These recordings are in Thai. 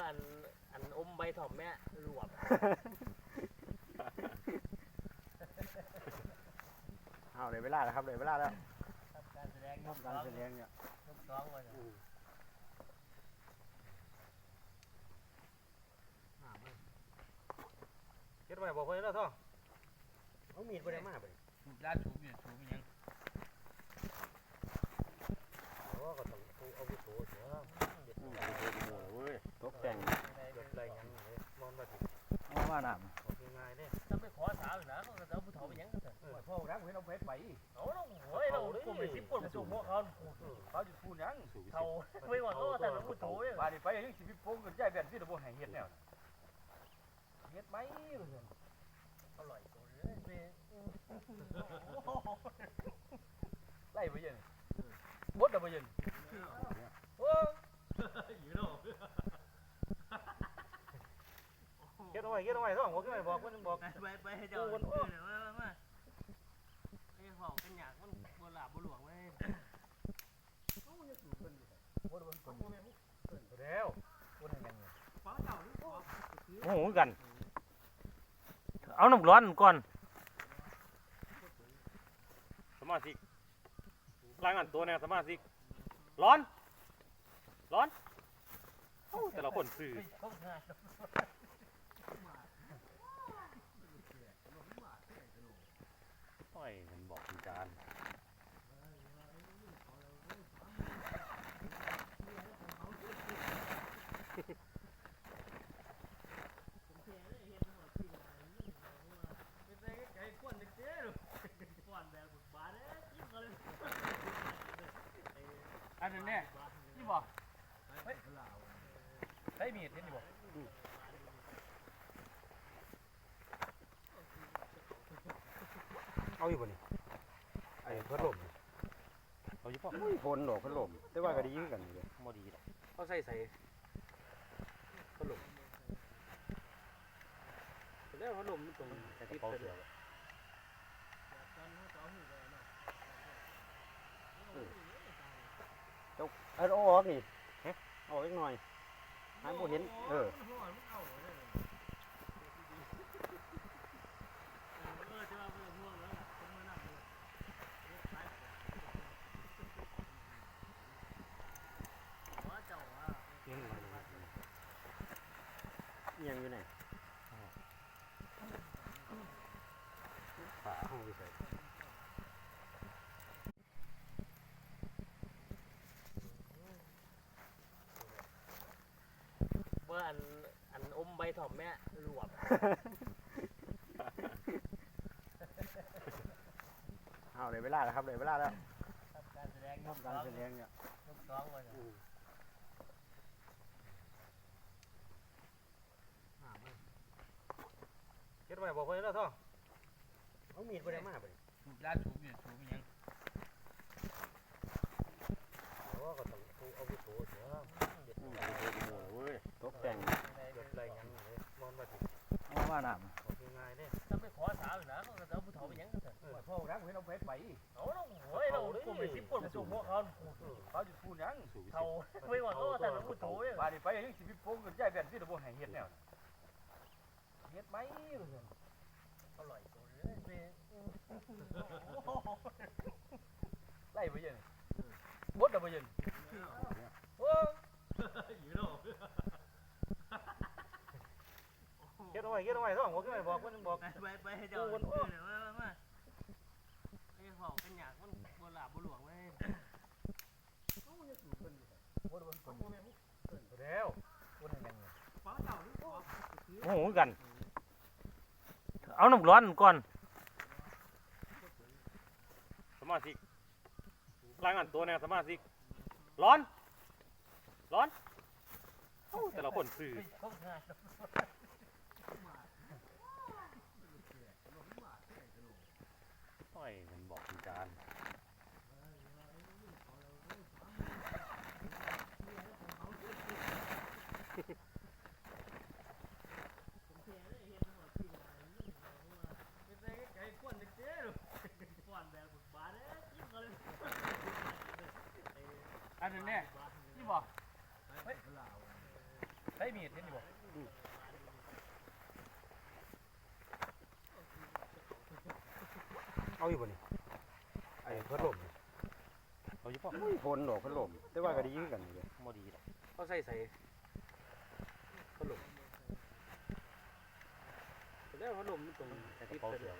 ว่าอันอันอมใบถ่อมแม่รวบเอาเลยเวลาแล้วครับเลยเวลาแล้วทำการแสดงยกทำสการองแสดงเนี่ยยกสองวันยเฮ็ดไว้บอกเพิ่นแล้วท่อเอามีดบ่ได้มาบ่นี่ร้านชูเนี่ยชูยังโอ้ก็ต้องเอาไปโถเถอะเฮ็ด อืม ไว้ โอ้โหเว้ยตกแต่ง เฮ็ดไรหยังเลยนอนบ่ถึง มาว่าน้เอาง่ายๆเด้ถ้าไม่ขอสาวหรือนะเขาจะเอาผู้เฒ่าไปยังกันเถอะำพ่อรักเห็นเอาเพชรไปเอาเราโอ้ยเรากลุ่มไปสิบคนไปส่งพวกเขาเขาจะพูดยังเฒ่าไม่หวังก็แต่เราผู้โถเนี่ยบาดนี้ไปยังสิบโป่งกันใจแบบที่เราบ่ให้เฮ็ดแนวเฮ็ดไหมอร่อยตัวเลยไปไล่ไปยังบดเอาไปยังโอ้ อยู่เนาะ เฮ็ ดเอาไว้เฮ็ดเอาไว้ท่อผมก็ไม่บอกเพิ่นบอก ไปไปให้เจ้าเออเนี่ยมามามาไอ้เฝ้ากันอยากมันบ่หลาบบ่หลวงไว้แล้วโอ้โหกัน เอาน้ำร้อนก่อน สมาชิกรายงานตัวแน่สมาชิก ร้อน ร้อนเอ้าแต่ละคนสื่อ เขาง่าย โอ้ยมันบอกคุณจาน อันนั้นเนี่ยนี่บ่เฮ้ย ใช้มีดเห็นนี่บ่เอาอยู่บ่นี่ไอ้พัดลมเอาอยู่ป่ะไม่พ้นดอกพัดลมแต่ว่าก็ดีคือกันเด้บ่ดีดอกเอาใส่ใส่พัดลมแล้วพัดลมมันตรงแต่ที่เป่าเป็นเสือเอาเอาออกนี่ เอาออกอีกหน่อยให้บ่เห็น เออนี่มันอิหยังอยู่ไหน ฝาห้องไปใส่ ว่าอันอันอมใบถ่อมแม่รวบเอาเลยเวลาแล้วครับเลยเวลาแล้วทำการแสดงยกทำสการองแสดงเนี่ยยกสองวันเฮ็ดไว้บอกเพิ่นแล้วท่อเอามีดบ่ได้มาบ่นี่ร้านชูเนี่ยชูยังโอ้ก็ต้องเอาไปโถเถอะเฮ็ด อืม ไว้ โอ้โหเว้ยตกแต่ง เฮ็ดไรหยังเลยนอนบ่ถึง มาว่า น้เอาง่ายๆเด้ถ้าไม่ขอสาวหรือนะเขาจะเอาผู้เฒ่าไปยังกันเถอะำพ่อรักเห็นเอาเพชรไปเอาเราโอ้ยเรากลุ่มไปสิบคนไปส่งพวกเขาเขาจะพูดยังเฒ่าไม่หวังก็แต่เราผู้โถเนี่ยบาดนี้ไปยังสิบโป่งกันใจแบบที่เราบ่ให้เฮ็ดแนวเฮ็ดไหมอร่อยตัวเลยไปไล่ไปยังบดเอาไปยังโอ้ อยู่เนาะ เฮ็ ดเอาไว้เฮ็ดเอาไว้ท่อผมก็ไม่บอกเพิ่นบอกไปไปไปให้เจ้าเออเนี่ยมามามาไอ้เฝ้ากันอยากมันบ่หลาบบ่หลวงไว้แล้วโอ้โหกัน เอาน้ำร้อนก่อน สมาชิกรายงานตัวแน่สมาชิก ร้อน ร้อนเอ้าแต่ละคนสื่อ เขาง่า ยโอ้มันบอกคุณจานอันนั้นเนี่ยนี่บ่ใช้มีดเห็นอยู่บ่ เอาอยู่บ่นี่ไอ้พัดลมนี่เอาอยู่ป่ะไม่พ้นดอกพัดลมแต่ว่าก็ดีคือกันนี่เด้บ่ดีดอกเขาใส่ใส่พัดลมแล้วพัดลมมันตรงแต่ที่เป่าเปิดเสือ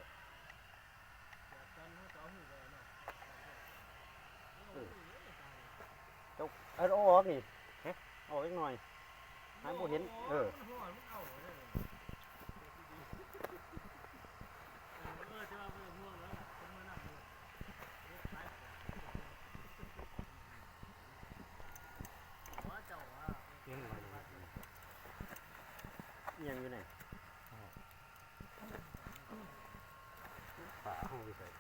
เอาเอาออกนี่ฮะเอาออกอีกหน่อยให้บ่เห็น เออ ยังอยู่ไหนฝาห้องไปใส่